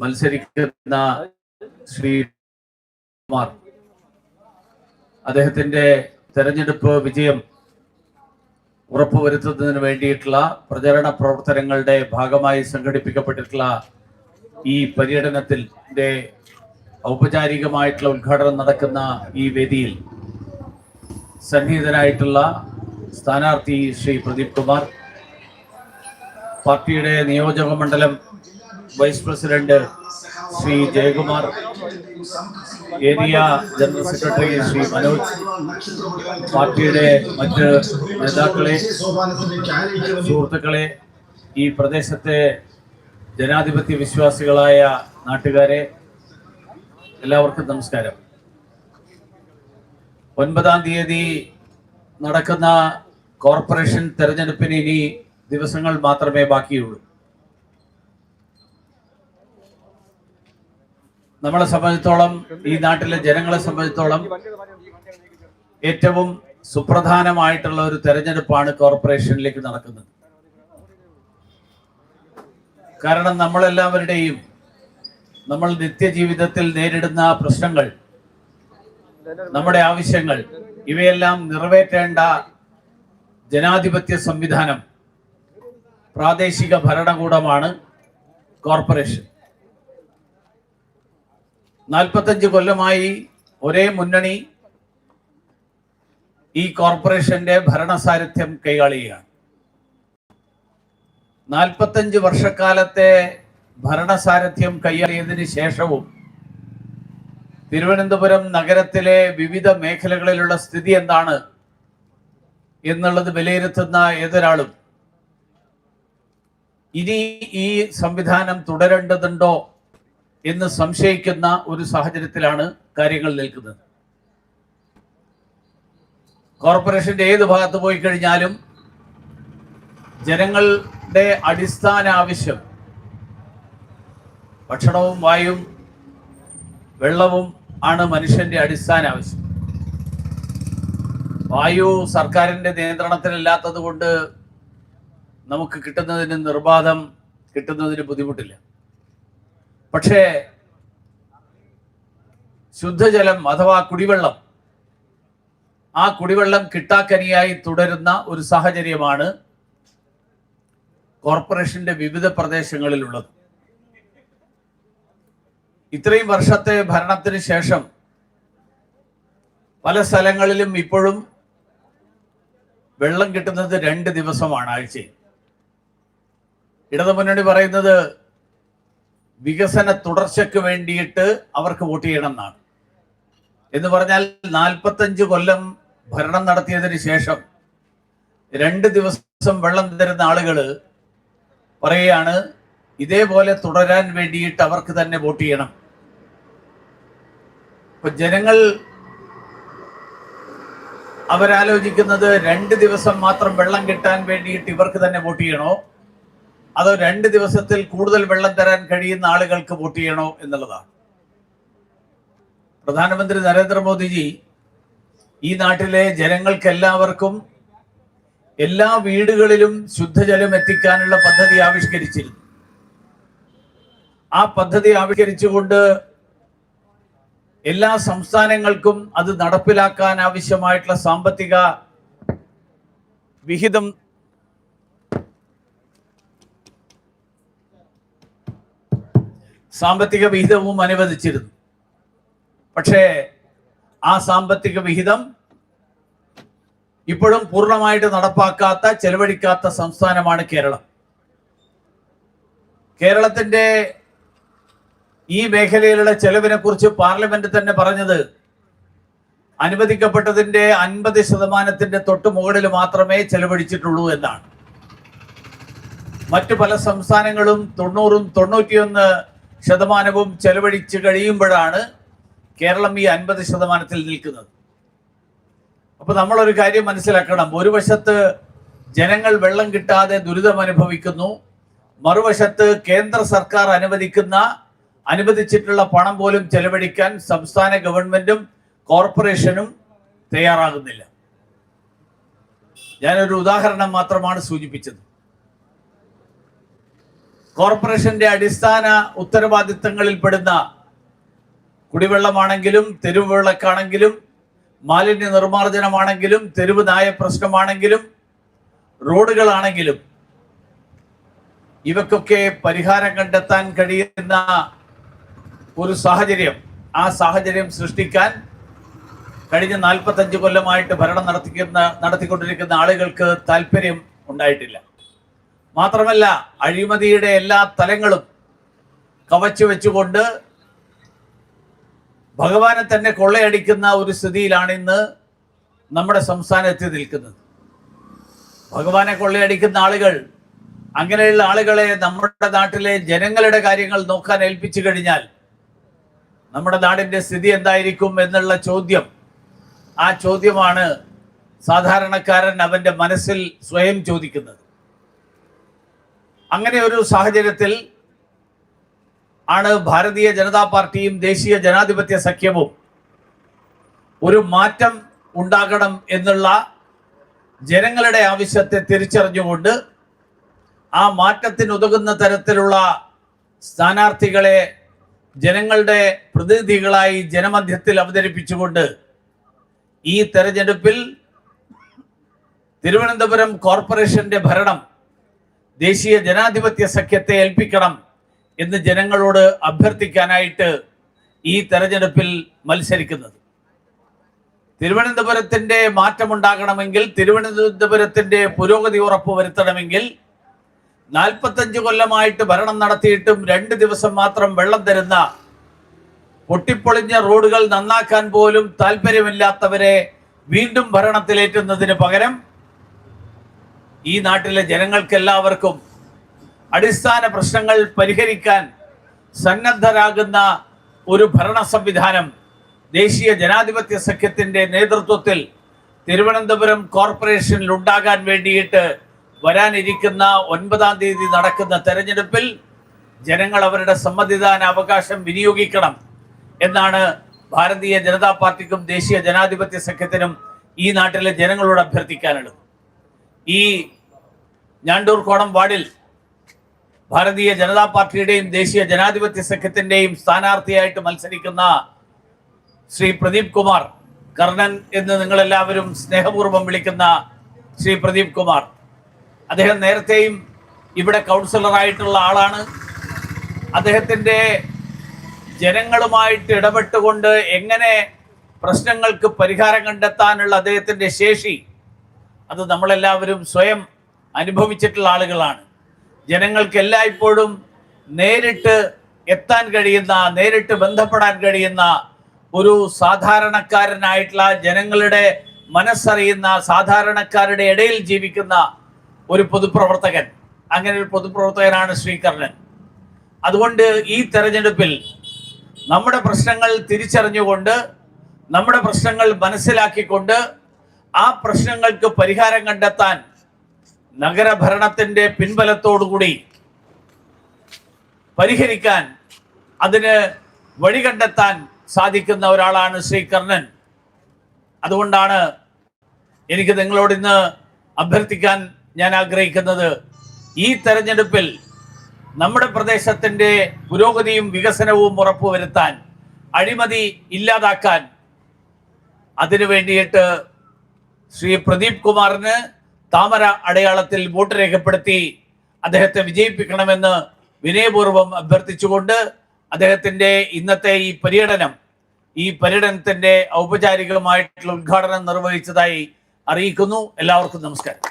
മത്സരിക്കുന്ന ശ്രീ കുമാർ. അദ്ദേഹത്തിന്റെ തെരഞ്ഞെടുപ്പ് വിജയം ഉറപ്പുവരുത്തുന്നതിന് വേണ്ടിയിട്ടുള്ള പ്രചരണ പ്രവർത്തനങ്ങളുടെ ഭാഗമായി സംഘടിപ്പിക്കപ്പെട്ടിട്ടുള്ള ഈ പര്യടനത്തിൽ ഔപചാരികമായിട്ടുള്ള ഉദ്ഘാടനം നടക്കുന്ന ഈ വേദിയിൽ സന്നിഹിതനായിട്ടുള്ള സ്ഥാനാർത്ഥി ശ്രീ പ്രദീപ് കുമാർ പാർട്ടിയുടെ നിയോജക മണ്ഡലം vice president Shri Jayakumar area general secretary Shri Manoj പാർട്ടിയുടെ മറ്റ് നേതാക്കളെ സുഹൃത്തുക്കളെ ഈ പ്രദേശത്തെ ജനാധിപത്യ വിശ്വാസികളായ നാട്ടുകാരെ എല്ലാവർക്കും നമസ്കാരം. ഒൻപതാം തീയതി നടക്കുന്ന കോർപ്പറേഷൻ തെരഞ്ഞെടുപ്പിന് ഇനി ദിവസങ്ങൾ മാത്രമേ ബാക്കിയുള്ളൂ. നമ്മളെ സംബന്ധിച്ചോളം ഈ നാട്ടിലെ ജനങ്ങളെ സംബന്ധിച്ചോളം ഏറ്റവും സുപ്രധാനമായിട്ടുള്ള ഒരു തെരഞ്ഞെടുപ്പാണ് കോർപ്പറേഷനിലേക്ക് നടക്കുന്നത്. കാരണം നമ്മളെല്ലാവരുടെയും നമ്മൾ നിത്യജീവിതത്തിൽ നേരിടുന്ന പ്രശ്നങ്ങൾ നമ്മുടെ ആവശ്യങ്ങൾ ഇവയെല്ലാം നിറവേറ്റേണ്ട ജനാധിപത്യ സംവിധാനം പ്രാദേശിക ഭരണകൂടമാണ് കോർപ്പറേഷൻ. നാൽപ്പത്തഞ്ച് കൊല്ലമായി ഒരേ മുന്നണി ഈ കോർപ്പറേഷന്റെ ഭരണസാരഥ്യം കൈകാളിയാണ്. നാൽപ്പത്തഞ്ച് വർഷക്കാലത്തെ ഭരണസാരഥ്യം കൈയാളിയതിനു ശേഷവും തിരുവനന്തപുരം നഗരത്തിലെ വിവിധ മേഖലകളിലുള്ള സ്ഥിതി എന്താണ് എന്നുള്ളത് വിലയിരുത്തുന്ന ഏതൊരാളും ഇനി ഈ സംവിധാനം തുടരേണ്ടതുണ്ടോ എന്ന് സംശയിക്കുന്ന ഒരു സാഹചര്യത്തിലാണ് കാര്യങ്ങൾ നിൽക്കുന്നത്. കോർപ്പറേഷന്റെ ഏത് ഭാഗത്ത് പോയി കഴിഞ്ഞാലും ജനങ്ങളുടെ അടിസ്ഥാന ആവശ്യം ഭക്ഷണവും വായും വെള്ളവും ആണ് മനുഷ്യന്റെ അടിസ്ഥാന ആവശ്യം. വായു സർക്കാരിന്റെ നിയന്ത്രണത്തിലല്ലാത്തത് കൊണ്ട് നമുക്ക് കിട്ടുന്നതിന് നിർബാധം കിട്ടുന്നതിന് ബുദ്ധിമുട്ടില്ല. പക്ഷേ ശുദ്ധജലം അഥവാ കുടിവെള്ളം ആ കുടിവെള്ളം കിട്ടാക്കനിയായി തുടരുന്ന ഒരു സാഹചര്യമാണ് കോർപ്പറേഷന്റെ വിവിധ പ്രദേശങ്ങളിലുള്ളത്. ഇത്രയും വർഷത്തെ ഭരണത്തിന് ശേഷം പല സ്ഥലങ്ങളിലും ഇപ്പോഴും വെള്ളം കിട്ടുന്നത് രണ്ട് ദിവസമാണ് ആഴ്ചയിൽ. ഇടതുമുന്നണി പറയുന്നത് വികസന തുടർച്ചയ്ക്ക് വേണ്ടിയിട്ട് അവർക്ക് വോട്ട് ചെയ്യണം എന്നാണ്. എന്ന് പറഞ്ഞാൽ നാൽപ്പത്തഞ്ച് കൊല്ലം ഭരണം നടത്തിയതിന് ശേഷം രണ്ട് ദിവസം വെള്ളം തരുന്ന ആളുകൾ പറയുകയാണ് ഇതേപോലെ തുടരാൻ വേണ്ടിയിട്ട് അവർക്ക് തന്നെ വോട്ട് ചെയ്യണം. ഇപ്പൊ ജനങ്ങൾ അവരാലോചിക്കുന്നത് രണ്ട് ദിവസം മാത്രം വെള്ളം കിട്ടാൻ വേണ്ടിയിട്ട് ഇവർക്ക് തന്നെ വോട്ട് ചെയ്യണോ? അതോ രണ്ട് ദിവസത്തിൽ കൂടുതൽ വെള്ളം തരാൻ കഴിയുന്ന ആളുകൾക്ക് വോട്ട് ചെയ്യണോ എന്നുള്ളതാണ്. പ്രധാനമന്ത്രി നരേന്ദ്രമോദിജി ഈ നാട്ടിലെ ജനങ്ങൾക്ക് എല്ലാവർക്കും എല്ലാ വീടുകളിലും ശുദ്ധജലം എത്തിക്കാനുള്ള പദ്ധതി ആവിഷ്കരിച്ചിരുന്നു. ആ പദ്ധതി ആവിഷ്കരിച്ചുകൊണ്ട് എല്ലാ സംസ്ഥാനങ്ങൾക്കും അത് നടപ്പിലാക്കാൻ ആവശ്യമായിട്ടുള്ള സാമ്പത്തിക വിഹിതം സാമ്പത്തിക വിഹിതവും അനുവദിച്ചിരുന്നു. പക്ഷേ ആ സാമ്പത്തിക വിഹിതം ഇപ്പോഴും പൂർണമായിട്ട് നടപ്പാക്കാത്ത ചെലവഴിക്കാത്ത സംസ്ഥാനമാണ് കേരളം. കേരളത്തിന്റെ ഈ മേഖലയിലുള്ള ചെലവിനെ കുറിച്ച് പാർലമെന്റ് തന്നെ പറഞ്ഞത് അനുവദിക്കപ്പെട്ടതിന്റെ അൻപത് ശതമാനത്തിന്റെ തൊട്ട് മുകളിൽ മാത്രമേ ചെലവഴിച്ചിട്ടുള്ളൂ എന്നാണ്. മറ്റു പല സംസ്ഥാനങ്ങളും തൊണ്ണൂറും തൊണ്ണൂറ്റിയൊന്ന് ശതമാനവും ചെലവഴിച്ച് കഴിയുമ്പോഴാണ് കേരളം ഈ അൻപത് ശതമാനത്തിൽ നിൽക്കുന്നത്. അപ്പൊ നമ്മളൊരു കാര്യം മനസ്സിലാക്കണം. ഒരു വശത്ത് ജനങ്ങൾ വെള്ളം കിട്ടാതെ ദുരിതം അനുഭവിക്കുന്നു. മറുവശത്ത് കേന്ദ്ര സർക്കാർ അനുവദിക്കുന്ന അനുവദിച്ചിട്ടുള്ള പണം പോലും ചെലവഴിക്കാൻ സംസ്ഥാന ഗവൺമെന്റും കോർപ്പറേഷനും തയ്യാറാകുന്നില്ല. ഞാനൊരു ഉദാഹരണം മാത്രമാണ് സൂചിപ്പിച്ചത്. കോർപ്പറേഷന്റെ അടിസ്ഥാന ഉത്തരവാദിത്തങ്ങളിൽ പെടുന്ന കുടിവെള്ളമാണെങ്കിലും തെരുവ് വിളക്കാണെങ്കിലും മാലിന്യ നിർമ്മാർജനമാണെങ്കിലും തെരുവ് നായ പ്രശ്നമാണെങ്കിലും റോഡുകളാണെങ്കിലും ഇവക്കൊക്കെ പരിഹാരം കണ്ടെത്താൻ കഴിയുന്ന ഒരു സാഹചര്യം. ആ സാഹചര്യം സൃഷ്ടിക്കാൻ കഴിഞ്ഞ നാൽപ്പത്തഞ്ച് കൊല്ലമായിട്ട് ഭരണം നടത്തിക്കുന്ന നടത്തിക്കൊണ്ടിരിക്കുന്ന ആളുകൾക്ക് താല്പര്യം ഉണ്ടായിട്ടില്ല. മാത്രമല്ല അഴിമതിയുടെ എല്ലാ തലങ്ങളും കവച്ചു വെച്ചുകൊണ്ട് ഭഗവാനെ തന്നെ കൊള്ളയടിക്കുന്ന ഒരു സ്ഥിതിയിലാണ് ഇന്ന് നമ്മുടെ സംസ്ഥാനത്ത് നിൽക്കുന്നത്. ഭഗവാനെ കൊള്ളയടിക്കുന്ന ആളുകൾ അങ്ങനെയുള്ള ആളുകളെ നമ്മുടെ നാട്ടിലെ ജനങ്ങളുടെ കാര്യങ്ങൾ നോക്കാൻ ഏൽപ്പിച്ചു കഴിഞ്ഞാൽ നമ്മുടെ നാടിന്റെ സ്ഥിതി എന്തായിരിക്കും എന്നുള്ള ചോദ്യം ആ ചോദ്യമാണ് സാധാരണക്കാരൻ അവന്റെ മനസ്സിൽ സ്വയം ചോദിക്കുന്നത്. അങ്ങനെ ഒരു സാഹചര്യത്തിൽ ആണ് ഭാരതീയ ജനതാ പാർട്ടിയും ദേശീയ ജനാധിപത്യ സഖ്യവും ഒരു മാറ്റം ഉണ്ടാകണം എന്നുള്ള ജനങ്ങളുടെ ആവശ്യത്തെ തിരിച്ചറിഞ്ഞുകൊണ്ട് ആ മാറ്റത്തിനുതകുന്ന തരത്തിലുള്ള സ്ഥാനാർത്ഥികളെ ജനങ്ങളുടെ പ്രതിനിധികളായി ജനമധ്യത്തിൽ അവതരിപ്പിച്ചുകൊണ്ട് ഈ തെരഞ്ഞെടുപ്പിൽ തിരുവനന്തപുരം കോർപ്പറേഷന്റെ ഭരണം ദേശീയ ജനാധിപത്യ സഖ്യത്തെ ഏൽപ്പിക്കണം എന്ന് ജനങ്ങളോട് അഭ്യർത്ഥിക്കാനായിട്ട് ഈ തെരഞ്ഞെടുപ്പിൽ മത്സരിക്കുന്നത്. തിരുവനന്തപുരത്തിന്റെ മാറ്റമുണ്ടാകണമെങ്കിൽ തിരുവനന്തപുരത്തിന്റെ പുരോഗതി ഉറപ്പ് വരുത്തണമെങ്കിൽ നാൽപ്പത്തഞ്ച് കൊല്ലമായിട്ട് ഭരണം നടത്തിയിട്ടും രണ്ട് ദിവസം മാത്രം വെള്ളം തരുന്ന പൊട്ടിപ്പൊളിഞ്ഞ റോഡുകൾ നന്നാക്കാൻ പോലും താല്പര്യമില്ലാത്തവരെ വീണ്ടും ഭരണത്തിലേറ്റുന്നതിന് പകരം ഈ നാട്ടിലെ ജനങ്ങൾക്കെല്ലാവർക്കും അടിസ്ഥാന പ്രശ്നങ്ങൾ പരിഹരിക്കാൻ സന്നദ്ധരാകുന്ന ഒരു ഭരണ സംവിധാനം ദേശീയ ജനാധിപത്യ സഖ്യത്തിന്റെ നേതൃത്വത്തിൽ തിരുവനന്തപുരം കോർപ്പറേഷനിൽ ഉണ്ടാകാൻ വേണ്ടിയിട്ട് വരാനിരിക്കുന്ന ഒൻപതാം തീയതി നടക്കുന്ന തെരഞ്ഞെടുപ്പിൽ ജനങ്ങൾ അവരുടെ സമ്മതിദാന അവകാശം വിനിയോഗിക്കണം എന്നാണ് ഭാരതീയ ജനതാ പാർട്ടിക്കും ദേശീയ ജനാധിപത്യ സഖ്യത്തിനും ഈ നാട്ടിലെ ജനങ്ങളോട് അഭ്യർത്ഥിക്കാനുള്ളത്. ഈ ഞാണ്ടൂർ കോടം വാർഡിൽ ഭാരതീയ ജനതാ പാർട്ടിയുടെയും ദേശീയ ജനാധിപത്യ സഖ്യത്തിന്റെയും സ്ഥാനാർത്ഥിയായിട്ട് മത്സരിക്കുന്ന ശ്രീ പ്രദീപ് കുമാർ കർണൻ എന്ന് നിങ്ങളെല്ലാവരും സ്നേഹപൂർവം വിളിക്കുന്ന ശ്രീ പ്രദീപ് കുമാർ. അദ്ദേഹം നേരത്തെയും ഇവിടെ കൗൺസിലറായിട്ടുള്ള ആളാണ്. അദ്ദേഹത്തിന്റെ ജനങ്ങളുമായിട്ട് ഇടപെട്ടുകൊണ്ട് എങ്ങനെ പ്രശ്നങ്ങൾക്ക് പരിഹാരം കണ്ടെത്താനുള്ള അദ്ദേഹത്തിന്റെ ശേഷി അത് നമ്മളെല്ലാവരും സ്വയം അനുഭവിച്ചിട്ടുള്ള ആളുകളാണ്. ജനങ്ങൾക്ക് എല്ലായ്പ്പോഴും നേരിട്ട് എത്താൻ കഴിയുന്ന നേരിട്ട് ബന്ധപ്പെടാൻ കഴിയുന്ന ഒരു സാധാരണക്കാരനായിട്ടുള്ള ജനങ്ങളുടെ മനസ്സറിയുന്ന സാധാരണക്കാരുടെ ഇടയിൽ ജീവിക്കുന്ന ഒരു പൊതുപ്രവർത്തകൻ. അങ്ങനെ ഒരു പൊതുപ്രവർത്തകനാണ് ശ്രീകർണൻ. അതുകൊണ്ട് ഈ തെരഞ്ഞെടുപ്പിൽ നമ്മുടെ പ്രശ്നങ്ങൾ തിരിച്ചറിഞ്ഞുകൊണ്ട് നമ്മുടെ പ്രശ്നങ്ങൾ മനസ്സിലാക്കിക്കൊണ്ട് ആ പ്രശ്നങ്ങൾക്ക് പരിഹാരം കണ്ടെത്താൻ നഗരഭരണത്തിന്റെ പിൻബലത്തോടുകൂടി പരിഹരിക്കാൻ അതിന് വഴി കണ്ടെത്താൻ സാധിക്കുന്ന ഒരാളാണ് ശ്രീ കർണൻ അതുകൊണ്ടാണ് എനിക്ക് നിങ്ങളോട് ഇന്ന് അഭ്യർത്ഥിക്കാൻ ഞാൻ ആഗ്രഹിക്കുന്നത്. ഈ തെരഞ്ഞെടുപ്പിൽ നമ്മുടെ പ്രദേശത്തിന്റെ പുരോഗതിയും വികസനവും ഉറപ്പുവരുത്താൻ അഴിമതി ഇല്ലാതാക്കാൻ അതിനു വേണ്ടിയിട്ട് ശ്രീ പ്രദീപ് കുമാറിന് താമര അടയാളത്തിൽ വോട്ട് രേഖപ്പെടുത്തി അദ്ദേഹത്തെ വിജയിപ്പിക്കണമെന്ന് വിനയപൂർവം അഭ്യർത്ഥിച്ചുകൊണ്ട് അദ്ദേഹത്തിന്റെ ഇന്നത്തെ ഈ പര്യടനം ഈ പര്യടനത്തിന്റെ ഔപചാരികമായിട്ടുള്ള ഉദ്ഘാടനം നിർവഹിച്ചതായി അറിയിക്കുന്നു. എല്ലാവർക്കും നമസ്കാരം.